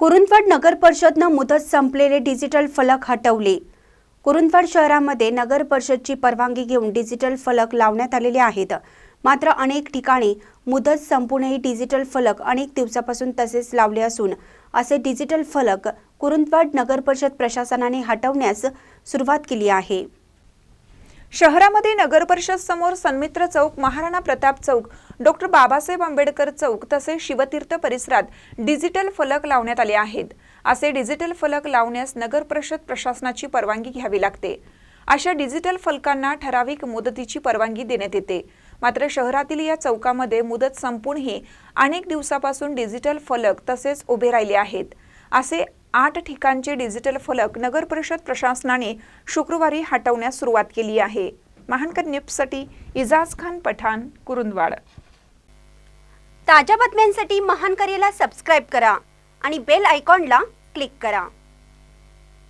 कुरुंदवाड नगर परिषदनं मुदत संपलेले डिजिटल फलक हटवले. कुरुंदवाड शहरामध्ये नगर परिषदची परवानगी घेऊन डिजिटल फलक लावण्यात आलेले आहेत. मात्र अनेक ठिकाणी मुदत संपूनही डिजिटल फलक अनेक दिवसापासून तसेच लावले असून असे डिजिटल फलक कुरुंदवाड नगर परिषद प्रशासनाने हटवण्यास सुरुवात केली आहे. शहरामध्ये नगर परिषद समोर सन्मित्र चौक महाराणा प्रताप चौक डॉक्टर बाबासाहेब आंबेडकर चौक तसेच शिवतीर्थ परिसरात डिजिटल फलक लावण्यात आले आहेत. असे डिजिटल फलक लावण्यास नगर परिषद प्रशासनाची परवानगी घ्यावी लागते. अशा डिजिटल फलकांना ठराविक मुदतीची परवानगी देण्यात येते. मात्र शहरातील या चौकामध्ये मुदत संपूनही अनेक दिवसापासून डिजिटल फलक तसेच उभे राहिले आहेत. असे आठ ठिकाणचे डिजिटल फलक नगर परिषद प्रशासनाने शुक्रवारी हटवण्यास सुरुवात केली आहे. महानकर न्यूजसाठी इजाज खान पठाण कुरुंदवाड. ताज्या बातम्यांसाठी महानकरेला सबस्क्राईब करा आणि बेल आयकॉनला क्लिक करा.